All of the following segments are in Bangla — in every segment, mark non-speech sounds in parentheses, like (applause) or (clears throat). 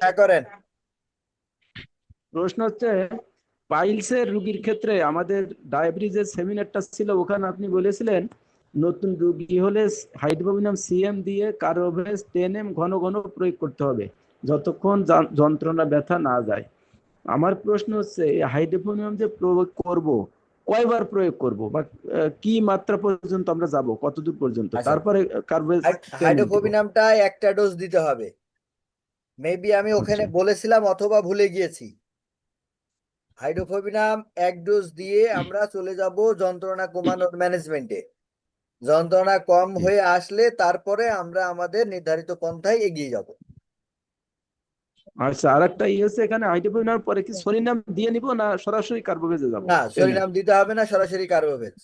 হ্যাঁ করেন। প্রশ্ন হচ্ছে পাইলসের রুগীর ক্ষেত্রে আমাদের ডায়াবেটিসের সেমিনারটা ছিল ওখানে আপনি বলেছিলেন নতুন রুগী হলে হাইড্রোবিনাম সিএম দিয়ে কার্বোভেজ টেন এম ঘন ঘন প্রয়োগ করতে হবে যতক্ষণ যন্ত্রণা ব্যথা না যায়। আমার প্রশ্ন হচ্ছে হাইড্রোফোনিয়াম যে প্রয়োগ করব কয়বার প্রয়োগ করব? বা কি মাত্রা পর্যন্ত আমরা যাব? কতদূর পর্যন্ত? আচ্ছা। তারপরে কার্বোভেজ হাইড্রোফোবিনামটা একটা ডোজ দিতে হবে। মেবি আমি ওখানে আচ্ছা। বলেছিলাম অথবা ভুলে গিয়েছি। হাইড্রোফোবিনাম এক ডোজ দিয়ে আমরা চলে যাব যন্ত্রণা কমানোর ম্যানেজমেন্টে যন্ত্রণা কম হয়ে আসলে তারপরে আমরা আমাদের নির্ধারিত পন্থায় এগিয়ে যাব। আচ্ছা আর একটা ইয়ে হচ্ছে এখানে হাইড্রোফোনিয়াম পরে কি সরিনাম দিয়ে নিব না সরাসরি কার্বোভেজে যাব? না সরিনাম দিতে হবে না সরাসরি কার্বোভেজ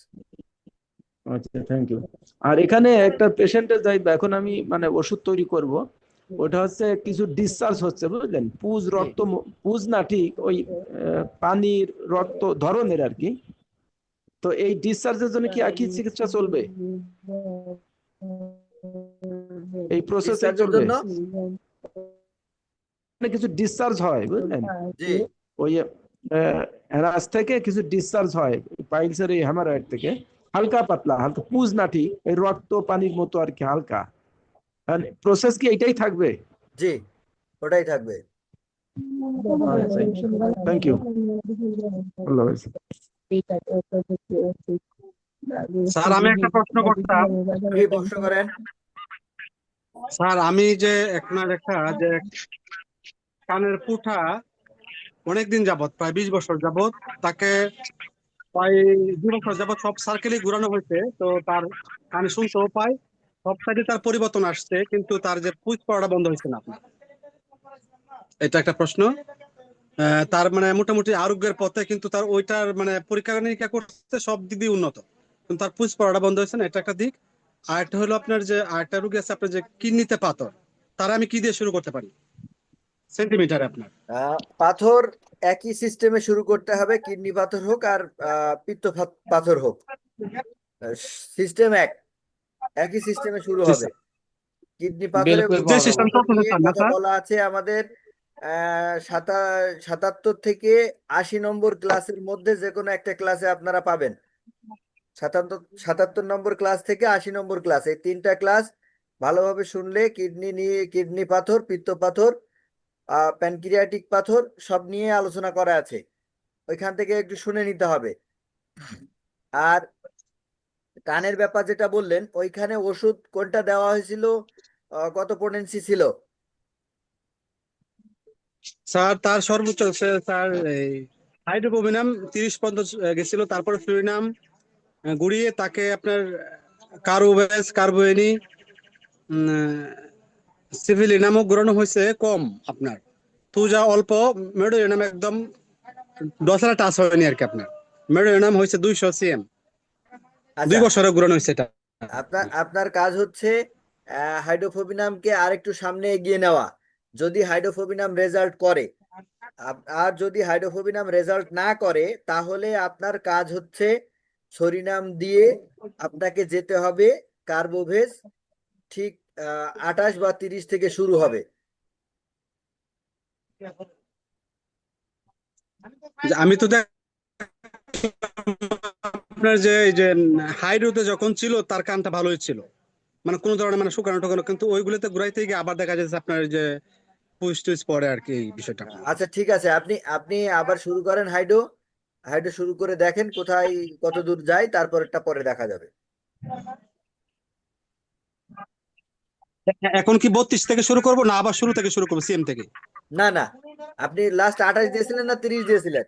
আচ্ছা থ্যাংক ইউ আর এখানে একটা পেশেন্টের যাই এখন আমি মানে ওষুধ তৈরি করব। ওটা হচ্ছে কিছু ডিসচার্জ হচ্ছে বুঝলেন? পুজ রক্ত পুজ না ঠিক ওই পানির রক্ত ধরনের আর কি। তো এই ডিসচার্জের জন্য কি একই চিকিৎসা চলবে? এই প্রসেসে ডিসচার্জের চলবে? জন্য? মানে কিছু ডিসচার্জ হয় বুঝলেন? জি। ওই হ্যারাস থেকে কিছু ডিসচার্জ হয় পাইলসের এই হ্যামারয়েড থেকে। হালকা পাতলা হালকা পুজ না ঠিক এই রক্ত পানির মতো আর কি হালকা। প্রসেস কি এইটাই থাকবে? জি ওটাই থাকবে। থ্যাংক ইউ আল্লাহ স্যার আমি একটা প্রশ্ন করতাম। কি প্রশ্ন করেন? স্যার আমি যে আপনার একটা যে কানের পুঠা অনেকদিন যাবত প্রায় বিশ বছর যাবত তাকে প্রায় দুই বছর যাবত সব সার্কেলই ঘুরানো হয়েছে তো তার কানে শুনতেও পায়। সব তার পরিবর্তন আসছে, কিন্তু তার যে পড়াটা বন্ধ হয়েছে না। এটা একটা প্রশ্ন। তার মানে মোটামুটি আরোগ্যের পথে কিন্তু তার ওইটার মানে পরীক্ষা নিরীক্ষা করতে সব দিক দিয়ে উন্নত। কিন্তু তার পড়াটা বন্ধ হয়েছে না, এটা একটা দিক। আর একটা হলো আপনার যে আরেকটা রোগী আছে আপনার যে কিডনিতে পাথর, তার আমি কি দিয়ে শুরু করতে পারি? সেন্টিমিটার আপনার। পাথর একই সিস্টেমে শুরু করতে হবে, কিডনি পাথর হোক আর পিত্ত পাথর হোক। সিস্টেম এক। একই সিস্টেমে শুরু হবে। কিডনি কথা বলা আছে আমাদের সাতাত্তর থেকে আশি নম্বর ক্লাসের মধ্যে যে কোনো একটা ক্লাসে আপনারা পাবেন। সাতাত্তর সাতাত্তর নম্বর ক্লাস থেকে আশি নম্বর ক্লাস। এই তিনটা ক্লাস ভালোভাবে শুনলে কিডনি নিয়ে কিডনি পাথর পিত্ত পাথর প্যানক্রিয়াটিক পাথর সব নিয়ে আলোচনা করা আছে। ওইখান থেকে একটু শুনে নিতে হবে। আর কানের ব্যাপার যেটা বললেন, ওইখানে ওষুধ কোনটা দেওয়া হয়েছিল? কত পোটেন্সি ছিল? স্যার, তার সর্বোচ্চ স্যার হাইড্রোপোমিনাম তিরিশ পর্যন্ত গেছিল, তারপরে ফ্লুরিনাম গুড়িয়ে তাকে আপনার কার্বোভেজ কার্বোয়েনি সিভিলিনামও ঘোরানো হয়েছে কম আপনার। তুজা অল্প মেডোরিনাম একদম দশরা টাচ হয়নি আর কি আপনার। মেডোরিনাম হয়েছে দুইশো সিএম দুই আচ্ছা বছরে ঘুরানো হয়েছে এটা। আপনার আপনার কাজ হচ্ছে হাইড্রোফোবিনামকে আরেকটু সামনে এগিয়ে নেওয়া। যদি হাইড্রোফোবিনাম রেজাল্ট করে আর যদি হাইড্রোফোবিনাম রেজাল্ট না করে তাহলে আপনার কাজ হচ্ছে সরিনাম দিয়ে আপনাকে যেতে হবে কার্বোভেজ ঠিক আঠাশ বা তিরিশ থেকে শুরু হবে। আমি তো দেখ আপনার যে এই যে হাইড্রোতে যখন ছিল তার কানটা ভালোই ছিল। মানে কোনো ধরনের মানে শুকানো টুকানো কিন্তু ওইগুলোতে ঘুরাইতে গিয়ে আবার দেখা যাচ্ছে আপনার যে পুষ টুস পড়ে আর কি এই বিষয়টা। আচ্ছা ঠিক আছে। আপনি আপনি আবার শুরু করেন হাইড্রো। হাইড্রো শুরু করে দেখেন কোথায় কত দূর যায় তারপরেরটা পরে দেখা যাবে। এখন কি বত্রিশ থেকে শুরু করব না আবার শুরু থেকে শুরু করব সিএম থেকে? না না। আপনি লাস্ট আঠাশ দিয়েছিলেন না তিরিশ দিয়েছিলেন?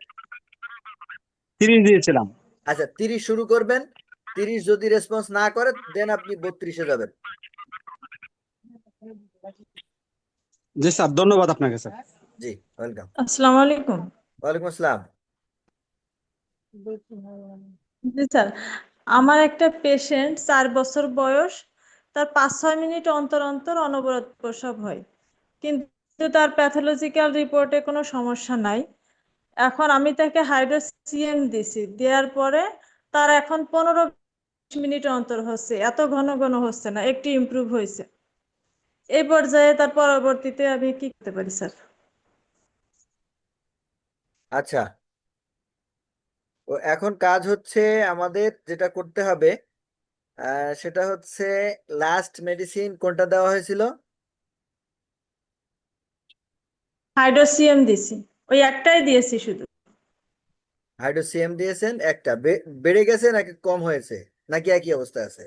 তিরিশ দিয়েছিলাম। আচ্ছা তিরিশ শুরু করবেন। তিরিশ যদি রেসপন্স না করে দেন আপনি বত্রিশে যাবেন। জি স্যার ধন্যবাদ আপনাকে স্যার। জি ওয়েলকাম আসসালামু আলাইকুম। ওয়ালাইকুম আসসালাম। জি স্যার আমার একটা পেশেন্ট চার বছর বয়স তার পাঁচ ছয় মিনিট অন্তর অন্তর অনবরত প্রসব হয়। কিন্তু তার প্যাথোলজিক্যাল রিপোর্টে কোনো সমস্যা নাই। এখন আমি তাকে হাইড্রোসিএম দিছি দেওয়ার পরে তার এখন পনেরো মিনিট অন্তর হচ্ছে এত ঘন ঘন হচ্ছে না একটি ইমপ্রুভ হয়েছে। এই পর্যায়ে তার পরবর্তীতে আমি কি করতে পারি স্যার? আচ্ছা। ও এখন কাজ হচ্ছে আমাদের যেটা করতে হবে সেটা হচ্ছে লাস্ট মেডিসিন কোনটা দেওয়া হয়েছিল? হাইড্রোসিয়াম দিছি। ওই একটাই দিয়েছি শুধু। হাইড্রোসিএম দিয়েছেন একটা। বেড়ে গেছে নাকি কম হয়েছে? নাকি একই অবস্থা আছে?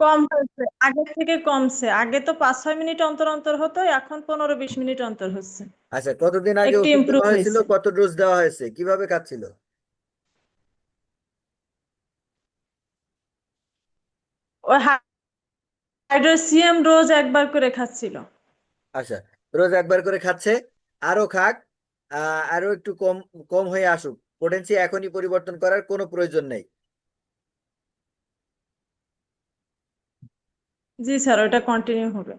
কম হয়েছে আগে থেকে কমছে। আগে তো পাঁচ ছয় মিনিট অন্তর অন্তর হতো এখন পনেরো বিশ মিনিট অন্তর হচ্ছে। আচ্ছা কতদিন আগে একটু ওষুধ ইমপ্রুভ দেওয়া হয়েছিল? হয়েছে। কত ডোজ দেওয়া হয়েছে? কীভাবে খাচ্ছিল? ওই হাইড্রোসিয়াম রোজ একবার করে খাচ্ছিল। আচ্ছা রোজ একবার করে খাচ্ছে? আরও খাক আরও একটু কম কম হয়ে আসুক। পোটেন্সি এখনই পরিবর্তন করার কোনো প্রয়োজন নেই। জি স্যার ওটা কন্টিনিউ হবে।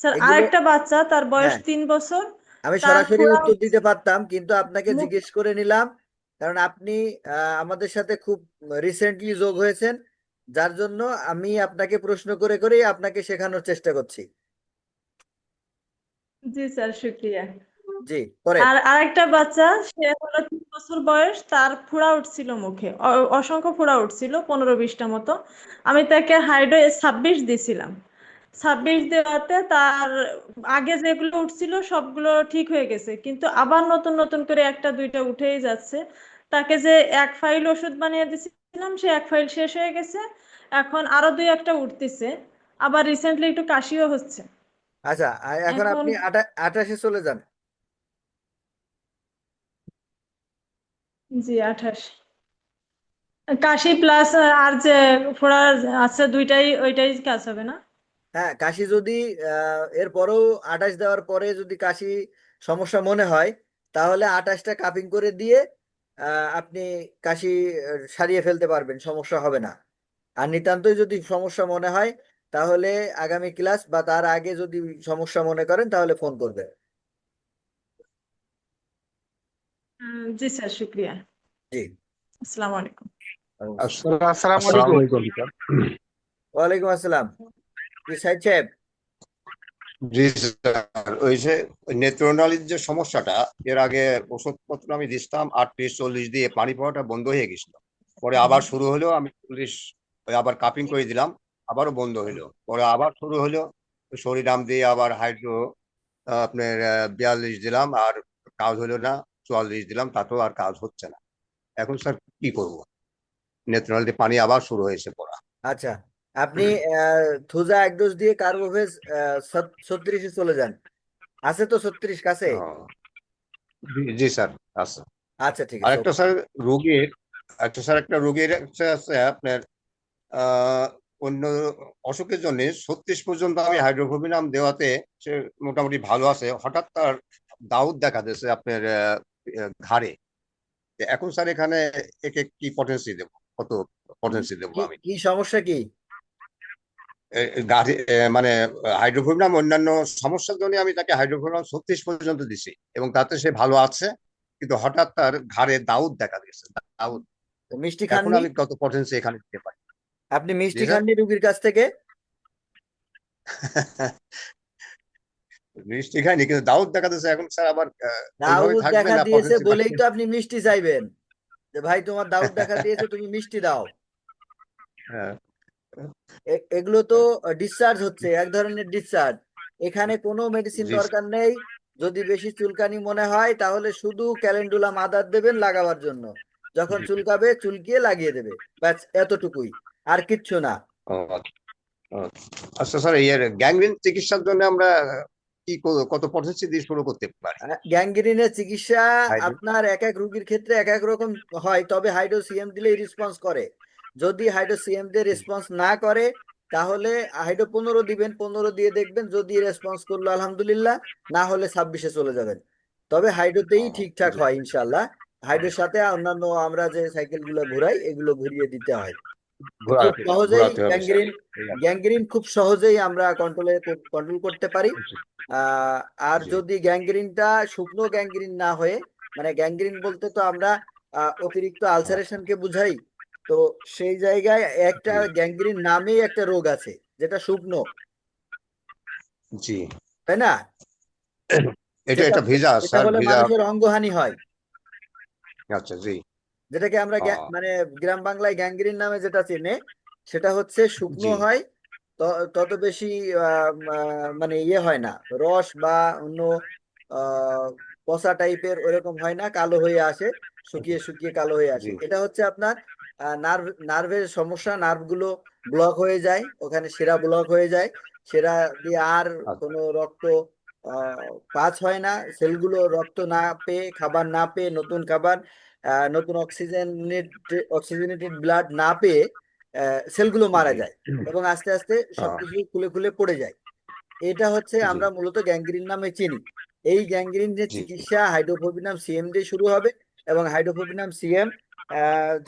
স্যার আরেকটা বাচ্চা তার বয়স হ্যাঁ। তিন বছর আমি সরাসরি উত্তর দিতে পারতাম কিন্তু আপনাকে জিজ্ঞেস করে নিলাম কারণ আপনি আমাদের সাথে খুব রিসেন্টলি যোগ হয়েছেন যার জন্য আমি আপনাকে প্রশ্ন করে করেই আপনাকে শেখানোর চেষ্টা করছি। জি স্যার শুক্রিয়া। জি পরে আর আরেকটা বাচ্চা সে হলো তিন বছর বয়স তার ফোড়া উঠছিল মুখে। অসংখ্য ফোড়া উঠছিল পনেরো বিশটা মতো। আমি তাকে হাইড্রো ছাব্বিশ দিছিলাম। ছাব্বিশ দেওয়াতে তার আগে যেগুলো উঠছিল সবগুলো ঠিক হয়ে গেছে। কিন্তু আবার নতুন নতুন করে একটা দুইটা উঠেই যাচ্ছে। তাকে যে এক ফাইল ওষুধ বানিয়ে দিয়েছিলাম সে এক ফাইল শেষ হয়ে গেছে। এখন আরও দুই একটা উঠতেছে। আবার রিসেন্টলি একটু কাশিও হচ্ছে। আচ্ছা এখন আপনি আটা আঠাশে চলে যান। জি, আঠাশ। কাশি প্লাস আর যে ফোড়া আছে দুইটাই, ওইটাই কাজ হবে না? হ্যাঁ কাশি যদি এরপরেও আঠাশ দেওয়ার পরে যদি কাশি সমস্যা মনে হয়, তাহলে আঠাশটা কাপিং করে দিয়ে আপনি কাশি সারিয়ে ফেলতে পারবেন, সমস্যা হবে না। আর নিতান্তই যদি সমস্যা মনে হয়, তাহলে আগামী ক্লাস বা তার আগে যদি সমস্যা মনে করেন, তাহলে ফোন করবেন জি স্যার শুক্রিয়া। জি। আসসালামু আলাইকুম। আসসালামু আলাইকুম। ওয়ালাইকুম আসসালাম। জি সাইদ সাহেব। জি স্যার ওই যে নেত্রনালীর যে সমস্যাটা এর আগে ওষুধপত্র আমি দিতাম আটত্রিশ চল্লিশ দিয়ে পানি পাওয়াটা বন্ধ হয়ে গেছিল। পরে আবার শুরু হলো আমি চল্লিশ ওই আবার কাপিং করে দিলাম আবারও বন্ধ হলো। পরে আবার শুরু হলো শরীরাম দিয়ে আবার হাইড্রো আপনার বিয়াল্লিশ দিলাম আর কাজ হলো না। চুয়াল্লিশ দিলাম তাতেও আর কাজ হচ্ছে না। এখন স্যার কি করব? নেত্রনালীতে পানি আবার শুরু হয়েছে পড়া। আচ্ছা আপনি থুজা এক ডোজ দিয়ে কার্বোভেজ ছত্রিশে চলে যান। আছে তো ছত্রিশ কাছে? জি- স্যার আচ্ছা আচ্ছা ঠিক আর আছে একটা স্যার রোগীর একটা স্যার একটা রোগীর একটা আছে আপনার অন্য অসুখের জন্য ছত্রিশ পর্যন্ত আমি হাইড্রোফোবিনাম দেওয়াতে সে মোটামুটি ভালো আছে। হঠাৎ তার দাউদ দেখা দিয়েছে আপনার ঘাড়ে। এখন স্যার এখানে একে কি পটেন্সি দেবো? কত পটেন্সি দেবো আমি? কি সমস্যা কি? গাড়ি মানে হাইড্রোফোবিনাম অন্যান্য সমস্যার জন্য আমি তাকে হাইড্রোফোবিনাম ছত্রিশ পর্যন্ত দিছি এবং তাতে সে ভালো আছে কিন্তু হঠাৎ তার ঘাড়ে দাউদ দেখা দিয়েছে দাউদ। তো মিষ্টি খাননি? আমি কত পটেন্সি এখানে দিতে পারি? আপনি মিষ্টি খাননি রুগীর কাছ থেকে? (laughs) মিষ্টি খাইনি কিন্তু দাউদ দেখা যাচ্ছে এখন স্যার আবার দাউদ দেখা দিয়েছে বলেই তো আপনি মিষ্টি চাইবেন। যে ভাই তোমার দাউদ দেখা দিয়েছে তুমি মিষ্টি দাও। হ্যাঁ। এগুলো তো ডিসচার্জ হচ্ছে এক ধরনের ডিসচার্জ এখানে কোনো মেডিসিন দরকার নেই। যদি বেশি চুলকানি মনে হয় তাহলে শুধু ক্যালেন্ডুলা মাদার দেবেন লাগাবার জন্য। যখন চুলকাবে চুলকিয়ে লাগিয়ে দেবে। ব্যাস এতটুকুই। আর কিচ্ছু না। আচ্ছা স্যার এর গ্যাংগ্রিন চিকিৎসার জন্য আমরা কি কত দিয়ে শুরু করতে পারি? গ্যাংগ্রিনের চিকিৎসা আপনার এক এক রোগীর ক্ষেত্রে এক এক রকম হয় তবে হাইড্রো সিএম রেসপন্স করে। যদি হাইড্রো সিএম দিয়ে রেসপন্স না করে তাহলে হাইড্রো পনেরো দিবেন পনেরো দিয়ে দেখবেন যদি রেসপন্স করল আলহামদুলিল্লাহ না হলে ছাব্বিশে চলে যাবেন। তবে হাইড্রোতেই ঠিকঠাক হয় ইনশাল্লাহ হাইড্রোর সাথে অন্যান্য আমরা যে সাইকেলগুলো ঘুরাই এগুলো ঘুরিয়ে দিতে হয়। সহজেই গ্যাংগ্রিন গ্যাংগ্রিন খুব সহজেই আমরা কন্ট্রোলে কন্ট্রোল করতে পারি। আর যদি গ্যাংগ্রিনটা শুকনো গ্যাংগ্রিন না হয়ে মানে গ্যাংগ্রিন বলতে তো আমরা অতিরিক্ত আলসারেশনকে বুঝাই তো সেই জায়গায় একটা গ্যাংগ্রিন নামেই একটা রোগ আছে যেটা শুকনো। জি। তাই না? এটা এটা ভেজা স্যার ভেজা। মানুষের অঙ্গহানি হয়। আচ্ছা জি। যেটাকে আমরা মানে গ্রাম বাংলায় গ্যাংগ্রিন নামে যেটা চেনে সেটা হচ্ছে শুকনো হয় তত বেশি মানে ইয়ে হয় না রস বা অন্য পচা টাইপের ওরকম হয় না কালো হয়ে আসে শুকিয়ে শুকিয়ে কালো হয়ে আসে। এটা হচ্ছে আপনার নার্ভ নার্ভের সমস্যা নার্ভগুলো ব্লক হয়ে যায় ওখানে সেরা ব্লক হয়ে যায় সেরা দিয়ে আর আচ্ছা। কোনো রক্ত পাস হয় না সেলগুলো রক্ত না পেয়ে খাবার না পেয়ে নতুন খাবার নতুন অক্সিজেন অক্সিজেনেটেড ব্লাড না পেয়ে সেলগুলো মারা যায় এবং আস্তে আস্তে সবকিছু খুলে খুলে পড়ে যায়। এটা হচ্ছে আমরা মূলত গ্যাংগ্রিন নামে চিনি। এই গ্যাংগ্রিনের। চিকিৎসা হাইড্রোফোবিনাম সিএম দিয়ে শুরু হবে এবং হাইড্রোফোবিনাম সিএম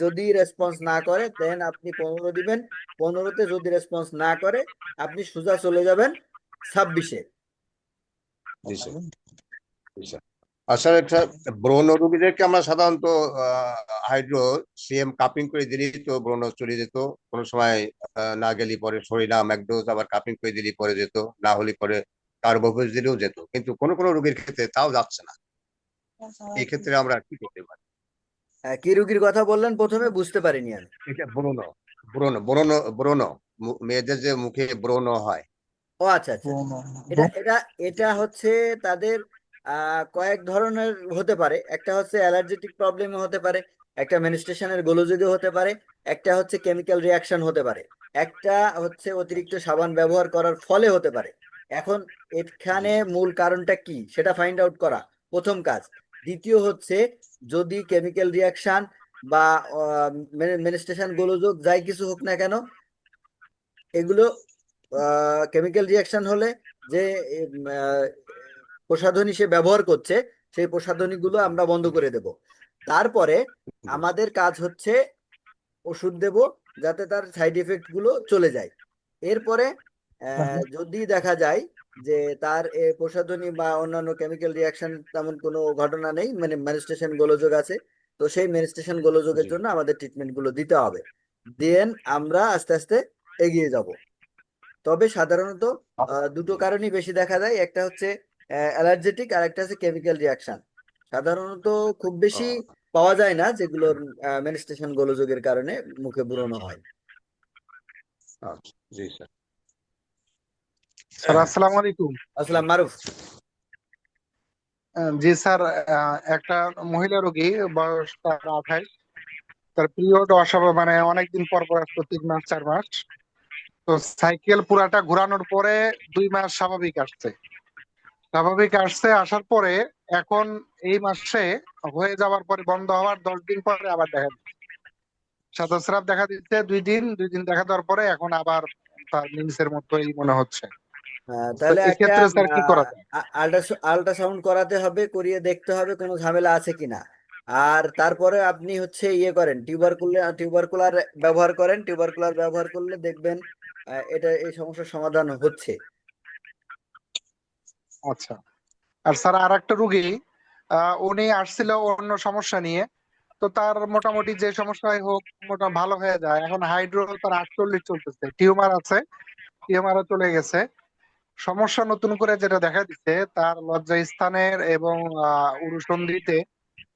যদি রেসপন্স না করে দেন আপনি পনেরো দিবেন। পনেরোতে যদি রেসপন্স না করে আপনি সোজা চলে যাবেন ছাব্বিশে। জি স্যার আচ্ছা একটা ব্রণ রোগীদেরকে আমরা সাধারণত হাইড্রো সিএম কাপিং করে দিলেই তো ব্রণ চলে যেত। কোনো সময় আহ, না গেলে পরে সরিনাম এক ডোজ আবার কাপিং করে দিলে পরে যেত না হলে পরে কার্বোভেজ দিলেও যেত। কিন্তু কোনো কোনো রোগীর ক্ষেত্রে তাও যাচ্ছে না। এই ক্ষেত্রে আমরা কি করতে পারি? আহ, কি রুগীর কথা বললেন প্রথমে বুঝতে পারিনি আমি। এটা ব্রণ ব্রণ ব্রণ ব্রণ। মু- মেয়েদের যে মুখে ব্রণ হয়। ও আচ্ছা আচ্ছা। এটা এটা এটা হচ্ছে তাদের কয়েক ধরনের হতে পারে। একটা হচ্ছে অ্যালার্জেটিক প্রবলেম হতে পারে, একটা মেনস্ট্রেশনের গোলযোগে হতে পারে, একটা হচ্ছে কেমিক্যাল রিয়াকশন হতে পারে। একটা হচ্ছে অতিরিক্ত সাবান ব্যবহার করার ফলে হতে পারে। এখন এখানে মূল কারণটা কি? সেটা ফাইন্ড আউট করা, প্রথম কাজ। দ্বিতীয় হচ্ছে, যদি কেমিক্যাল রিয়াকশন বা মেনস্ট্রেশন গোলযোগ যাই কিছু হোক না কেন, এগুলো কেমিক্যাল রিয়াকশন হলে যে প্রসাধনী সে ব্যবহার করছে সেই প্রসাধনীগুলো আমরা বন্ধ করে দেব। তারপরে আমাদের কাজ হচ্ছে ওষুধ দেব যাতে তার সাইড এফেক্টগুলো চলে যায়। এরপরে যদি দেখা যায় যে তার প্রসাধনী বা অন্যান্য কেমিক্যাল রিয়াকশন তেমন কোনো ঘটনা নেই মানে ম্যানস্টেশন গোলযোগ আছে তো সেই ম্যানস্টেশন গোলযোগের জন্য আমাদের ট্রিটমেন্টগুলো দিতে হবে। দেন আমরা আস্তে আস্তে এগিয়ে যাব। তবে সাধারণত দুটো কারণই বেশি দেখা যায়। একটা হচ্ছে অ্যালার্জেটিক আর একটা হচ্ছে কেমিক্যাল রিয়াকশন সাধারণত খুব বেশি পাওয়া যায় না যেগুলোর মেনস্টেশন গোলযোগের কারণে মুখে ব্রণ হয়। জি স্যার স্যার আসসালামু আলাইকুম। আসসালাম মারুফ। আহ, জি স্যার আহ, একটা মহিলা রোগী বয়স তার আঠাইশ। তার পিরিয়ড অস্বাভাবিক মানে অনেকদিন পর পর আসতো তিন মাস চার মাস। তো সাইকেল পুরাটা ঘোরানোর পরে দুই মাস স্বাভাবিক আসছে। স্বাভাবিক আসছে আসার পরে এখন এই মাসে হয়ে যাওয়ার পরে বন্ধ হওয়ার দশ দিন পরে আবার দেখা সাদা দেখা দিচ্ছে দুই দিন দুই দিন দেখা দেওয়ার পরে এখন আবার তার মিন্সের মতোই মনে হচ্ছে। তাহলে একটা এক্ষেত্রে স্যার কি করা যায়? আল্ট্রাসাউন্ড করাতে হবে করিয়ে দেখতে হবে কোনো ঝামেলা আছে কিনা। আর তারপরে আপনি হচ্ছে ইয়ে করেন টিউবারকুলার টিউবারকুলার ব্যবহার করেন টিউবারকুলার ব্যবহার করলে দেখবেন এটা এই সমস্যার সমাধান হচ্ছে। আচ্ছা। আর স্যার আর একটা রুগী উনি আসছিল অন্য সমস্যা নিয়ে। তো তার মোটামুটি যে সমস্যাই হোক, মোটা ভালো হয়ে যায়। এখন হাইড্রো তার আটচল্লিশ চলতেছে। টিউমার আছে, টিউমারও চলে গেছে। সমস্যা নতুন করে যেটা দেখা দিচ্ছে, তার লজ্জা স্থানের এবং উরুসন্ধিতে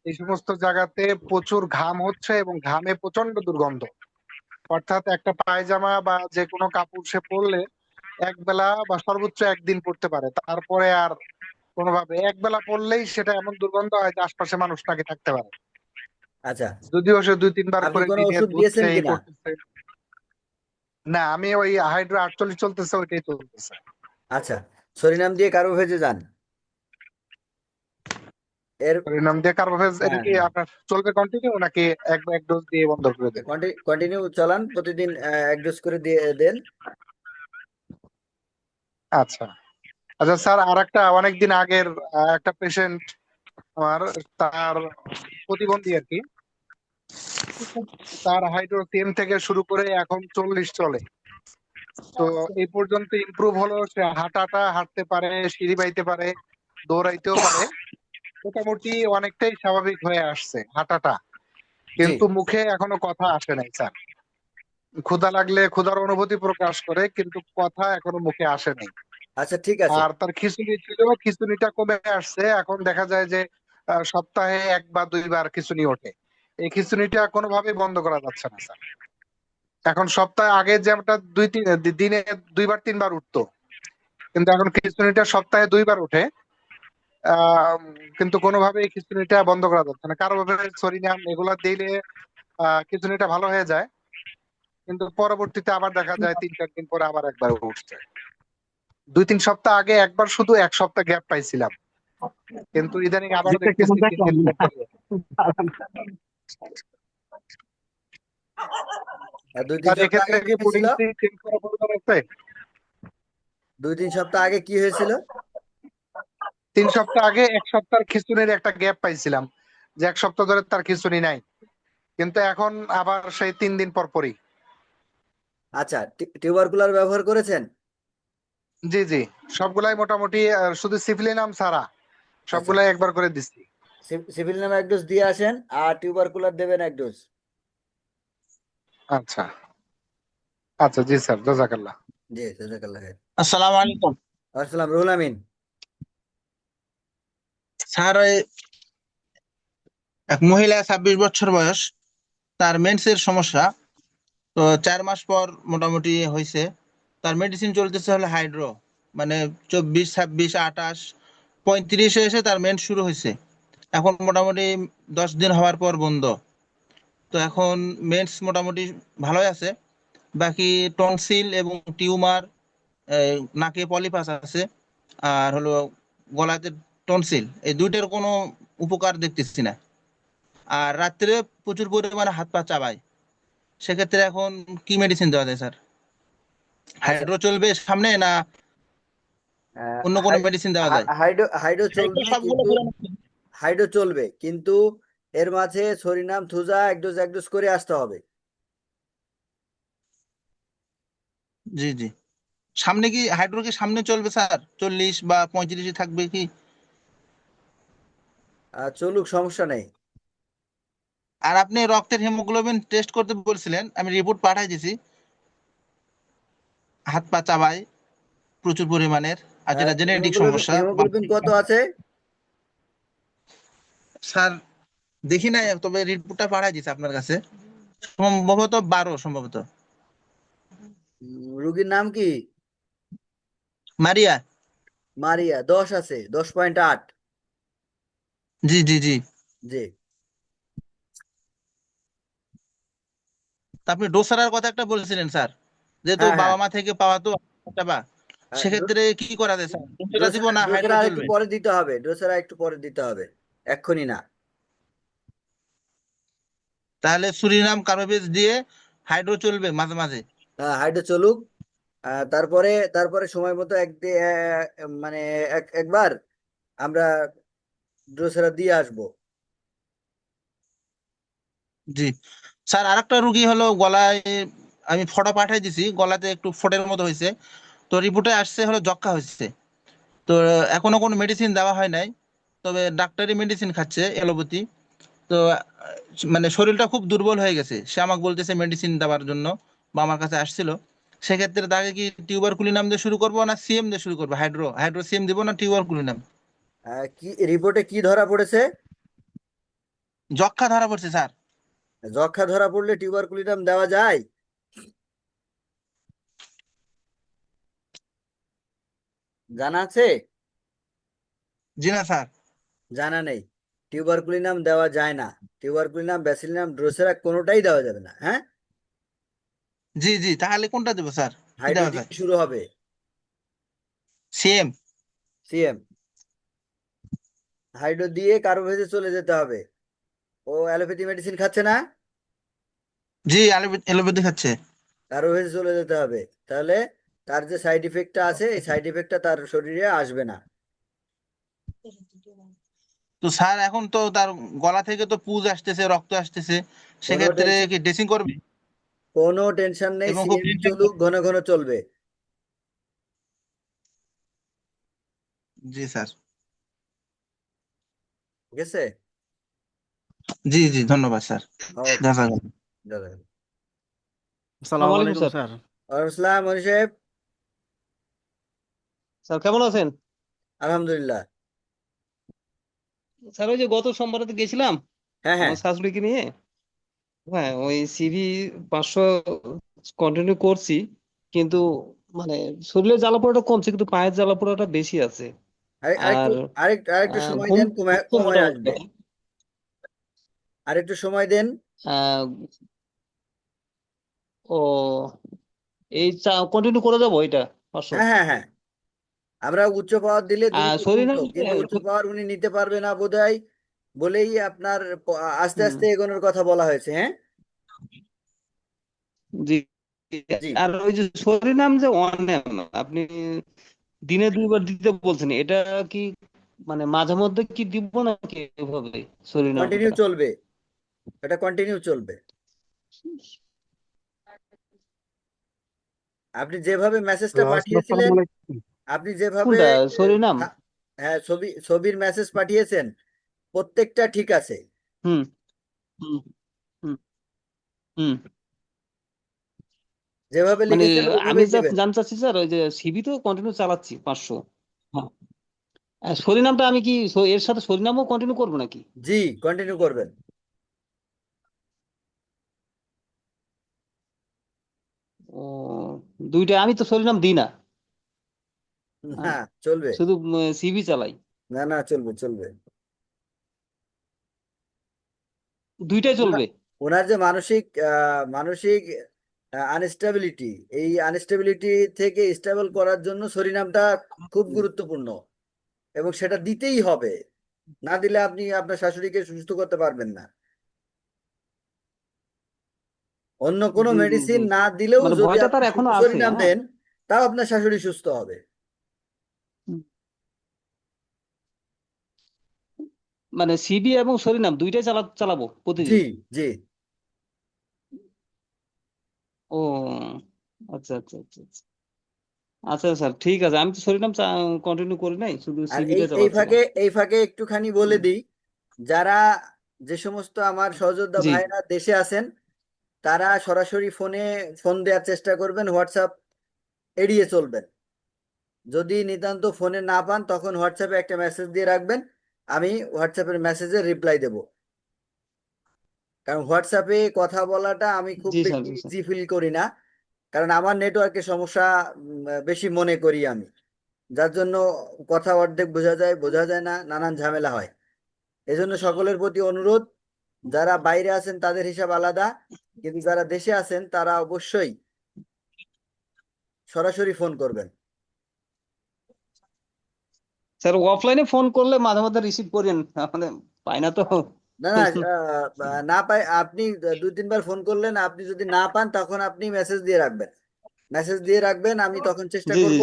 এই সমস্ত জায়গাতে প্রচুর ঘাম হচ্ছে এবং ঘামে প্রচণ্ড দুর্গন্ধ। অর্থাৎ একটা পায়জামা বা যে কোনো কাপড় সে পরলে এক বেলা বা সর্বোচ্চ একদিন পড়তে পারে। তারপরে আর কোনোভাবে এক বেলা পড়লেই সেটা এমন দুর্গন্ধ হয় যে আশপাশে মানুষ নাকি থাকতে পারে। আচ্ছা। যদিও সে দুই তিনবার করে দিনে। না আমি ওই হাইড্রো আটচল্লিশ চলতেছে ওইটাই চলতেছে। আচ্ছা সরিনাম দিয়ে কারও ভেজে যান। এর পরিণাম দিয়ে কার্বোভেজ এটা কি হ্যাঁ। আপনার চলবে কন্টিনিউ নাকি এক এক ডোজ দিয়ে বন্ধ করে দেবেন কন্টিনিউ চালান প্রতিদিন এক ডোজ করে দিয়ে দেন। আচ্ছা। আচ্ছা স্যার আর একটা অনেকদিন আগের একটা পেশেন্ট আমার তার প্রতিবন্ধী আর কি। তার হাইড্রোসিএম থেকে শুরু করে এখন চল্লিশ চলে। তো এই পর্যন্ত ইমপ্রুভ হলো সে হাঁটাটা হাঁটতে পারে সিঁড়ি বাইতে পারে দৌড়াইতেও পারে। মোটামুটি অনেকটাই স্বাভাবিক হয়ে আসছে হাঁটাটা। কিন্তু মুখে এখনও কথা আসে নাই স্যার। ক্ষুধা লাগলে ক্ষুধার অনুভূতি প্রকাশ করে কিন্তু কথা এখনও মুখে আসে নাই আচ্ছা ঠিক আছে। আর তার খিচুড়ি ছিল খিচুড়িটা কমে আসছে। এখন দেখা যায় যে সপ্তাহে এক বা দুইবার খিঁচুনি ওঠে। এই খিঁচুনিটা কোনোভাবেই বন্ধ করা যাচ্ছে না স্যার। এখন সপ্তাহে আগে যে যেমনটা দুই তিন দিনে দুইবার তিনবার উঠতো। কিন্তু এখন খিঁচুনিটা সপ্তাহে দুইবার ওঠে। আহ কিন্তু কোনোভাবেই খিঁচুনিটা বন্ধ করা যাচ্ছে না। কারও ভাবে সরিনাম এগুলা দিলে আহ খিঁচুনিটা ভালো হয়ে যায়। কিন্তু পরবর্তীতে আবার দেখা যায় তিন চার দিন পরে আবার একবার উঠছে। দুই তিন সপ্তাহ আগে একবার শুধু এক সপ্তাহ গ্যাপ পাইছিলাম। কিন্তু ইদানিং আবার দুই তিন সপ্তাহ আগে কি হয়েছিল? তিন সপ্তাহ আগে কি হয়েছিল? তিন সপ্তাহ আগে এক সপ্তাহের খিচুনির একটা গ্যাপ পাইছিলাম। যে এক সপ্তাহ ধরে তার খিচুনি নাই। কিন্তু এখন আবার সেই তিন দিন পর পরই। আচ্ছা টিউবারকুলার ব্যবহার করেছেন? জি জি। সবগুলাই মোটামুটি শুধু সিফিলিনাম ছাড়া। সবগুলাই একবার করে দিচ্ছি। সিভিল নামে এক ডোজ দিয়ে আসেন আর টিউবারকুলার দেবেন এক ডোজ। আচ্ছা। আচ্ছা জি স্যার জাজাকাল্লাহ। জি জাজাকাল্লাহ খাইর। আসসালামু আলাইকুম। আসসালাম রুহুল আমিন। স্যার ওই এক মহিলা ছাব্বিশ বছর বয়স তার মেন্সের সমস্যা। তো চার মাস পর মোটামুটি হয়েছে তার মেডিসিন চলতেছে হলো হাইড্রো মানে চব্বিশ, ছাব্বিশ, আঠাশ, পঁয়ত্রিশে এসে তার মেন্স শুরু হয়েছে এখন মোটামুটি দশ দিন হওয়ার পর বন্ধ। তো এখন মেন্স মোটামুটি ভালোই আছে। বাকি টনসিল এবং টিউমার নাকে পলিপাস আছে। আর হলো গলাতে টনসিল এই দুইটার কোনো উপকার দেখতেছি না। আর রাত্রে প্রচুর পরিমাণে হাত পা চাবায়। সেক্ষেত্রে এখন কি মেডিসিন দেওয়া যায় স্যার হাইড্রো চলবে সামনে না অন্য কোনো মেডিসিন দেওয়া যায়? হাইড্রো হাইড্রো চলবে। হাইড্রো চলবে কিন্তু এর মাঝে সরিনাম থুজা এক ডোজ এক ডোজ করে আসতে হবে। জি জি। সামনে কি হাইড্রো কি সামনে চলবে স্যার চল্লিশ বা পঁয়ত্রিশে থাকবে কি? চলুক সমস্যা নেই। আর আপনি রক্তের হিমোগ্লোবিন টেস্ট করতে বলছিলেন আমি রিপোর্ট পাঠাই দিছি। হাত পা চাবায় প্রচুর পরিমাণের আর যেটা জেনেটিক সমস্যা হিমোগ্লোবিন কত আছে? স্যার দেখি নাই তবে রিপোর্টটা পাঠাই দিছি আপনার কাছে। সম্ভবত বারো সম্ভবত। রুগীর নাম কি? মারিয়া। মারিয়া দশ আছে দশ পয়েন্ট আট। জি জি জি। জি। আপনি ডোসারার কথা একটা বলছিলেন স্যার। যেহেতু হ্যাঁ, হ্যাঁ। বাবা মা থেকে পাওয়া তো টাকা আর সেক্ষেত্রে কি করা যায় স্যার? ডোসারা দিব না ডোসেরা একটু পরে দিতে হবে ডোসেরা একটু পরে দিতে হবে এক্ষুনি না। তাহলে সুরিনাম কার্বোবেজ দিয়ে হাইড্রো চলবে মাঝে মাঝে? হ্যাঁ হাইড্রো চলুক। তারপরে তারপরে সময় মতো এক মানে এক একবার আমরা ডোসেরা দিয়ে আসব। জি। স্যার আরেকটা রুগী হলো গলায় আমি ফটো পাঠিয়ে দিছি গলাতে একটু ফোটের মতো হয়েছে। তো রিপোর্টে আসছে হলো যক্ষা হয়েছে। তো এখনও কোনো মেডিসিন দেওয়া হয় নাই তবে ডাক্তারি মেডিসিন খাচ্ছে এলোপ্যাথি। তো মানে শরীরটা খুব দুর্বল হয়ে গেছে। সে আমাকে বলতেছে মেডিসিন দেওয়ার জন্য বা আমার কাছে আসছিল। সেক্ষেত্রে তাকে কি টিউবারকুলিনাম দিয়ে শুরু করব না সিএম দিয়ে শুরু করব? হাইড্রো হাইড্রো সিএম দিব না টিউবারকুলিনাম আহ, কি রিপোর্টে কি ধরা পড়েছে? যক্ষা ধরা পড়ছে স্যার। যক্ষা ধরা পড়লে টিউবারকুলিনাম দেওয়া যায়? জানা আছে? জি না স্যার। জানা নেই। টিউবারকুলিনাম দেওয়া যায় না। টিউবারকুলিনাম ব্যাসিলিনাম ড্রোসেরা কোনোটাই দেওয়া যাবে না হ্যাঁ? জি জি তাহলে কোনটা দেবো স্যার? কি হাইড্রো দেওয়া দিয়ে যায়? শুরু হবে। সিএম। সিএম। হাইড্রো দিয়ে কার্বোভেজে চলে যেতে হবে। ও অ্যালোপ্যাথি মেডিসিন খাচ্ছে না? জি এলোপ্যাথি খাচ্ছে। তার কার্বোভেজে চলে যেতে হবে। তাহলে তার যে সাইড ইফেক্টটা আছে এই সাইড ইফেক্টটা তার শরীরে আসবে না। তো স্যার এখন তো তার গলা থেকে তো পুজ আসতেছে রক্ত আসতেছে। সেক্ষেত্রে কি ড্রেসিং করবে? কোনো টেনশন নেই এবং খুব সিএম চলুক ঘন ঘন চলবে। জি স্যার। ঠিক আছে জি জি ধন্যবাদ স্যার। জাজাকাল্লাহ আসসালামু আলাইকুম স্যার। আসসালাম সাহেব স্যার কেমন আছেন? আলহামদুলিল্লাহ। স্যার ওই যে গত সোমবারে তো গেছিলাম। হ্যাঁ হ্যাঁ। শাশুড়িকে নিয়ে। হ্যাঁ ওই সিভি পাঁচশো কন্টিনিউ করছি কিন্তু মানে শরীরের জ্বালাপোড়াটা কমছে কিন্তু পায়ের জ্বালাপোড়াটা বেশি আছে। আরে- আরেকটু আর আরেকটু আরেকটু সময় দেন কমে কমে মোটামুটি আসবে আরেকটু সময় দেন। ও এই কন্টিনিউ করে যাব এটা? হ্যাঁ হ্যাঁ হ্যাঁ। আমরা উচ্চ পাওয়ার দিলে কিন্তু হ্যাঁ, উচ্চ পাওয়ার উনি নিতে পারবে না বোধহয় বলেই আপনার আস্তে আস্তে এগোনোর কথা বলা হয়েছে হ্যাঁ? জি। আর ওই যে সরিনাম যে অনেম আপনি দিনে দুইবার দিতে বলছেন এটা কি মানে মাঝে মধ্যে কি দিব নাকি এভাবে কন্টিনিউ চলবে। এটা কন্টিনিউ চলবে। আপনি যেভাবে মেসেজটা পাঠিয়েছিলেন আপনি যেভাবে হ্যাঁ হ্যাঁ, ছবি ছবির মেসেজ পাঠিয়েছেন প্রত্যেকটা ঠিক আছে। হুম হুম হুম হুম। যেভাবে মানে লিখেছেন আমি যা জানতে চাচ্ছি স্যার ওই যে সিভি তো কন্টিনিউ চালাচ্ছি পাঁচশো। হ্যাঁ। সরিনামটা আমি কি এর সাথে সরিনামও কন্টিনিউ করব নাকি? জি কন্টিনিউ করবেন। দুইটা আমি তো সরিনাম দিই না না চলবে। শুধু সিভি চালাই। না না চলবে চলবে। দুইটাই চলবে? ওনার যে মানসিক মানসিক আনস্টেবিলিটি এই আনস্টেবিলিটি থেকে স্টেবল করার জন্য সরিনামটা খুব গুরুত্বপূর্ণ। এবং সেটা দিতেই হবে। না দিলে আপনি আপনার শাশুড়িকে সুস্থ করতে পারবেন না। অন্য কোনো মেডিসিন না দিলেও মানে যদি তার এখনও হ্যাঁ। দেন তাও আপনার শাশুড়ি সুস্থ হবে। মানে সিবি এবং সরিনাম দুইটাই চালা চালাবো প্রতিদিন? জি জি। ও আচ্ছা আচ্ছা আচ্ছা আচ্ছা। আচ্ছা স্যার ঠিক আছে। আমি তো সরিনাম কন্টিনিউ করি নাই শুধু আর এই সিবিটা এই চালাচ্ছিলাম। ফাঁকে এই ফাঁকে একটুখানি বলে দিই যারা যে সমস্ত আমার সহযোদ্ধা জি। ভাইরা দেশে আছেন তারা সরাসরি ফোনে ফোন দেওয়ার চেষ্টা করবেন হোয়াটসঅ্যাপ এড়িয়ে চলবেন। যদি নিতান্ত ফোনে না পান তখন হোয়াটসঅ্যাপে একটা মেসেজ দিয়ে রাখবেন। আমি হোয়াটসঅ্যাপের মেসেজে রিপ্লাই দেব। কারণ হোয়াটসঅ্যাপে কথা বলাটা আমি খুব ইজি ফিল করি না। কারণ আমার নেটওয়ার্কের সমস্যা বেশি মনে করি আমি। যার জন্য কথা অর্ধেক বোঝা যায় বোঝা যায় না নানান ঝামেলা হয়। এজন্য সকলের প্রতি অনুরোধ যারা বাইরে আছেন তাদের হিসাব আলাদা। কিন্তু যারা দেশে আছেন তারা অবশ্যই সরাসরি ফোন করবেন। স্যার অফলাইনে ফোন করলে মাঝে মাঝে রিসিভ করেন মানে পাই না তো। না না না পাই আপনি দুই তিনবার ফোন করলেন আপনি যদি না পান তখন আপনি মেসেজ দিয়ে রাখবেন। মেসেজ দিয়ে রাখবেন আমি তখন চেষ্টা করব।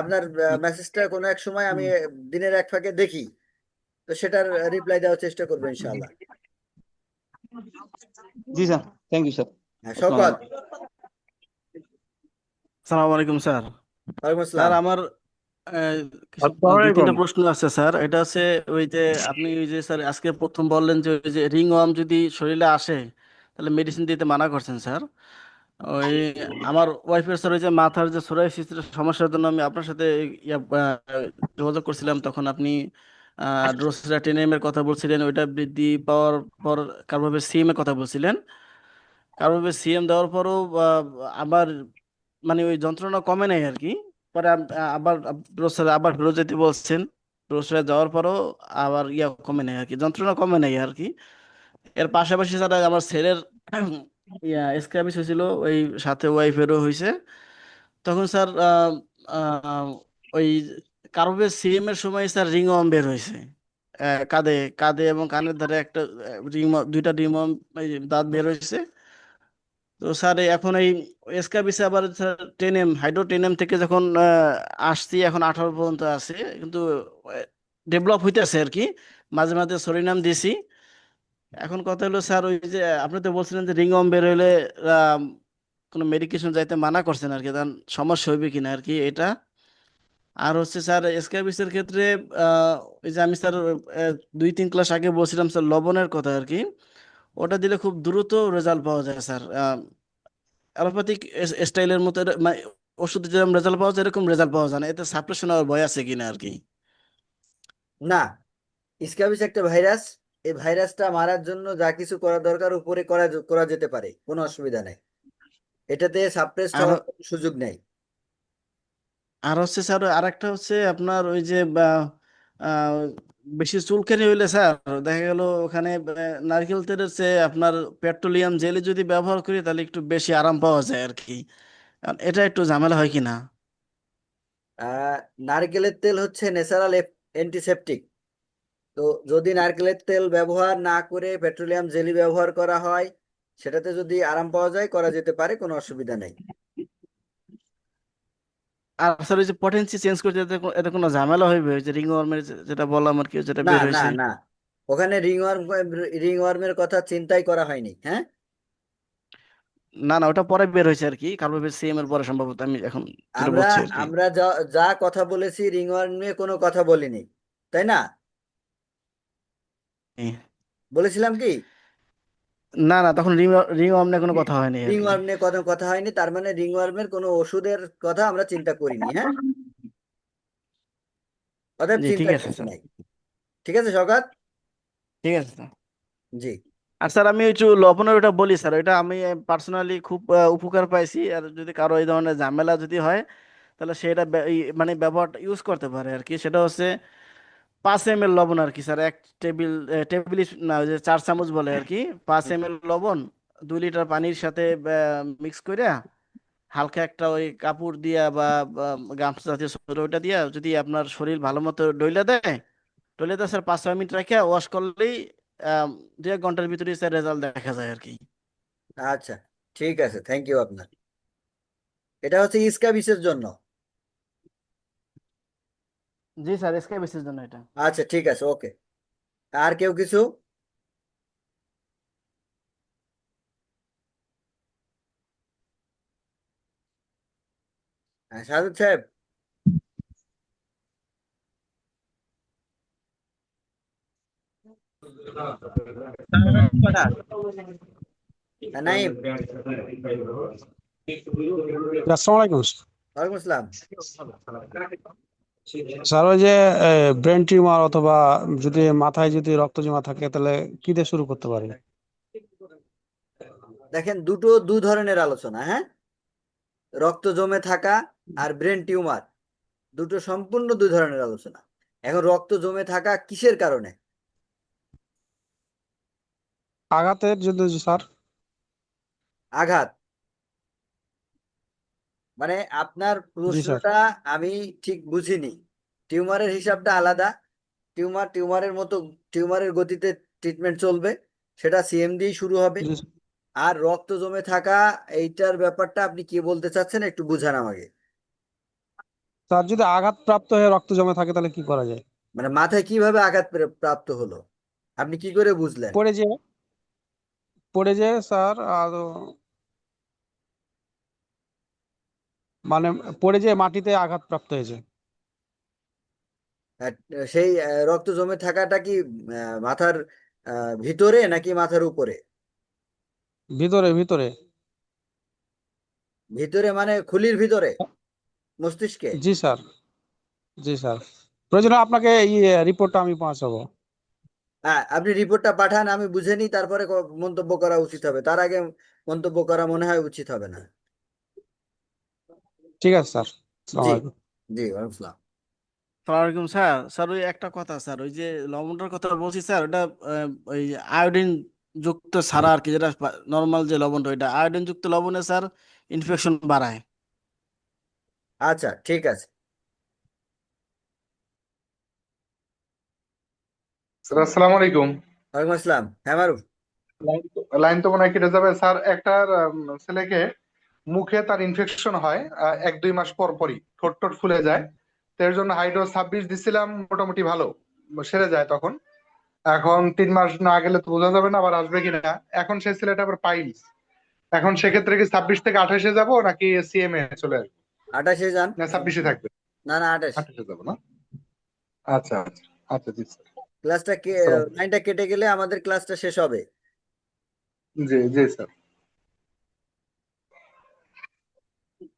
আপনার মেসেজটা কোনো এক সময় আমি দিনের এক ফাঁকে দেখি। তো সেটার রিপ্লাই দেওয়ার চেষ্টা করব ইনশাআল্লাহ। জি স্যার থ্যাংক ইউ স্যার হ্যাঁ আসসালামু আলাইকুম স্যার। স্যার আমার তিনটা প্রশ্ন আছে স্যার। এটা হচ্ছে ওই যে আপনি ওই যে স্যার আজকে প্রথম বললেন যে ওই যে রিং ওয়ার্ম যদি শরীরে আসে তাহলে মেডিসিন দিতে মানা করছেন স্যার। ওই আমার ওয়াইফের স্যার ওই যে মাথার যে সোরাইসিসের সমস্যার জন্য আমি আপনার সাথে ইয়া যোগাযোগ করছিলাম তখন আপনি ড্রোসেরাটিনেম এর কথা বলছিলেন ওইটা বৃদ্ধি পাওয়ার পর কার্বোভের সিএম এর কথা বলছিলেন। কার্বোভের সিএম দেওয়ার পরও আবার মানে ওই যন্ত্রণা কমে নাই আর কি। পরে আবার ড্রোসের আবার ফেরত যেতে বলছেন ড্রোসের যাওয়ার পরও আবার ইয়া কমে নাই আর কি যন্ত্রণা কমে নাই আর কি। এর পাশাপাশি স্যার আমার ছেলের (clears throat) ইয়া স্ক্যাবিস হয়েছিল ওই সাথে ওয়াইফেরও হয়েছে। তখন স্যার ওই কার্ভের সিএম এর সময় স্যার রিংওয়ার্ম বের হয়েছে। কাঁধে কাঁধে এবং কানের ধারে একটা রিং দুইটা রিংওয়ার্ম দাঁত বের হয়েছে। তো স্যার এখন এই এসকাবিসে আবার এম, হাইড্রো টেন এম থেকে যখন আসছি, এখন আঠারো পর্যন্ত আছে। কিন্তু ডেভেলপ হইতেছে আর কি। মাঝে মাঝে সরিনাম দিছি। এখন কথা হলো স্যার, ওই যে, আপনি তো বলছিলেন যে রিংওয়ার্ম বের হইলে কোনো মেডিকেশন যাইতে মানা করছেন আর কি সমস্যা হইবে কিনা আর কি এটা? আর হচ্ছে স্যার এসকাবিসের ক্ষেত্রে আহ, ওই যে আমি স্যার দুই তিন ক্লাস আগে বলছিলাম স্যার লবণের কথা আর কি। ওটা দিলে খুব দ্রুত রেজাল্ট পাওয়া যায় স্যার। অ্যালোপ্যাথিক স্টাইলের মতো ওষুধে যেরকম রেজাল্ট পাওয়া যায় এরকম রেজাল্ট পাওয়া যায় না। এতে সাপ্রেশন হওয়ার ভয় আছে কিনা আর কি? না। স্ক্যাবিস একটা ভাইরাস এই ভাইরাসটা মারার জন্য যা কিছু করা দরকার উপরে করা করা যেতে পারে। কোনো অসুবিধা নেই। এটাতে সাপ্রেস হওয়ার সুযোগ নেই। আর হচ্ছে স্যার, আরেকটা হচ্ছে আপনার ওই যে বেশি চুলকানি হইলে স্যার, দেখা গেল ওখানে নারকেল তেলের চেয়ে আপনার পেট্রোলিয়াম জেলি যদি ব্যবহার করি তাহলে একটু বেশি আরাম পাওয়া যায় আর কি এটা একটু ঝামেলা হয় কি না নারকেলের তেল হচ্ছে ন্যাচারাল অ্যান্টিসেপটিক। তো যদি নারকেলের তেল ব্যবহার না করে পেট্রোলিয়াম জেলি ব্যবহার করা হয়, সেটাতে যদি আরাম পাওয়া যায়, করা যেতে পারে, কোনো অসুবিধা নেই। আর স্যার ওই যে পটেন্সি চেঞ্জ করতে এতে কোনো ঝামেলা হইবে? ওই যে রিংওয়ার্মের যেটা বললাম আর কি যেটা বের না হয়েছে। না। ওখানে রিংওয়ার্ম রিংওয়ার্মের কথা চিন্তাই করা হয়নি হ্যাঁ? না না ওটা পরে বের হয়েছে আর কি। কার্বোভেট সিএম এর পরে সম্ভবত আমি এখন যেটা আমরা বলছি আর কি। আমরা যা যা কথা বলেছি রিংওয়ার্ম নিয়ে কোনো কথা বলিনি তাই না? বলেছিলাম কি? না না তখন রিং রিংওয়ার্ম নিয়ে কোনো কথা হয়নি। আর কি রিংওয়ার্ম নিয়ে কোনো কথা হয়নি তার মানে রিংওয়ার্মের কোনো ওষুধের কথা আমরা চিন্তা করিনি হ্যাঁ? অতএব জি ঠিক চিন্তার আছে কিছু স্যার। নাই। ঠিক আছে সৌগাত? ঠিক আছে স্যার। জি। আর স্যার আমি একটু লবণের ওটা বলি স্যার ওটা আমি পার্সোনালি খুব আহ, উপকার পাইছি আর যদি কারও এই ধরনের ঝামেলা যদি হয় তাহলে সেটা ব্যা- এই মানে ব্যবহারটা ইউজ করতে পারে আর কি সেটা হচ্ছে পাঁচ এম এল লবণ আর কি, স্যার। এক টেবিল টেবিল না যে চার চামচ বলে আর কি। পাঁচ এম এল লবণ, দুই লিটার পানির সাথে মিক্স করে হালকা একটা ওই কাপড় দিয়া বা গামছা জাতীয় ওইটা দিয়া যদি আপনার শরীর ভালো মতো ডইলা দেয় ডইলা দেয় স্যার পাঁচ, ছয় মিনিট রেখে ওয়াশ করলেই দু এক ঘণ্টার ভিতরে স্যার রেজাল্ট দেখা যায় আর কি। আচ্ছা ঠিক আছে। থ্যাংক ইউ আপনার। এটা হচ্ছে স্ক্যাবিসের জন্য। জি স্যার এসকেবিসের জন্য এটা আচ্ছা ঠিক আছে ওকে আর কেউ কিছু হ্যাঁ সাজুদ সাহেব হ্যাঁ, নাইম আসসালামু আলাইকুম ওয়ালাইকুম আসসালাম স্যার ওই যে ব্রেন টিউমার অথবা যদি মাথায় যদি রক্ত জমা থাকে তাহলে কি দিয়ে শুরু করতে পারি? দেখেন দুটো দু ধরনের আলোচনা হ্যাঁ? রক্ত জমে থাকা আর ব্রেন টিউমার দুটো সম্পূর্ণ দুই ধরনের আলোচনা। এখন রক্ত জমে থাকা কিসের কারণে? আঘাতের জন্য স্যার? আঘাত। মানে আপনার প্রশ্নটা আমি ঠিক বুঝিনি। টিউমারের হিসাবটা আলাদা। টিউমার টিউমারের মতো টিউমারের গতিতে ট্রিটমেন্ট চলবে। সেটা সিএম দিয়েই শুরু হবে। আর রক্ত জমে থাকা এইটার ব্যাপারটা আপনি কি বলতে চাচ্ছেন একটু বুঝান আমাকে। স্যার যদি আঘাত প্রাপ্ত হয়ে রক্ত জমে থাকে তাহলে কি করা যায়? মানে মাথায় কীভাবে আঘাত প্রাপ্ত হলো? আপনি কি করে বুঝলেন? পড়ে যে পড়ে যে স্যার আর মানে পড়ে যে মাটিতে আঘাত প্রাপ্ত হয়েছে সেই রক্ত জমে থাকাটা কি মাথার ভিতরে নাকি মাথার উপরে? ভিতরে ভিতরে। ভিতরে মানে খুলির ভিতরে? মস্তিষ্কে? জি স্যার। জি স্যার। প্রয়োজন আপনাকে এই রিপোর্টটা আমি পৌঁছাবো। হ্যাঁ আপনি রিপোর্টটা পাঠান আমি বুঝে নিই তারপরে মন্তব্য করা উচিত হবে। তার আগে মন্তব্য করা মনে হয় উচিত হবে না। ঠিক আছে স্যার। জি আলাইকুম জি ওয়ালাইকুম আসসালাম। সালামালাইকুম স্যার। স্যার ওই একটা কথা স্যার। ওই যে লবণটার কথা বলছি স্যার ওটা আহ, ওই আয়োডিন যুক্ত ছাড়া আর কি যেটা নর্মাল যে লবণটা ওইটা আয়োডিন যুক্ত লবণে স্যার ইনফেকশন বাড়ায়। আচ্ছা ঠিক আছে। স্যার আসসালামু আলাইকুম ওয়ালাইকুম আসসালাম। হ্যাঁ মারুফ। লাইন তো মনে হয় কেটে যাবে। স্যার একটার উম, ছেলেকে মুখে তার ইনফেকশন হয় এক দুই মাস পর পরই ঠোঁট টোট ফুলে যায়। তো এর জন্য হাইড্রো ছাব্বিশ দিছিলাম মোটামুটি ভালো সেরে যায় তখন। এখন তিন মাস না গেলে তো বোঝা যাবে না আবার আসবে কিনা। এখন সেই ছেলেটা আবার পাইলস এখন সেক্ষেত্রে কি ছাব্বিশ থেকে আঠাশে যাব নাকি সিএম এ চলে আসবে? আঠাশে যান। না ছাব্বিশে থাকবে। না না আঠাশ। আঠাশে যাব না? আচ্ছা আচ্ছা আচ্ছা জি স্যার ক্লাসটা কে লাইনটা কেটে গেলে আমাদের ক্লাসটা শেষ হবে। জি জি স্যার।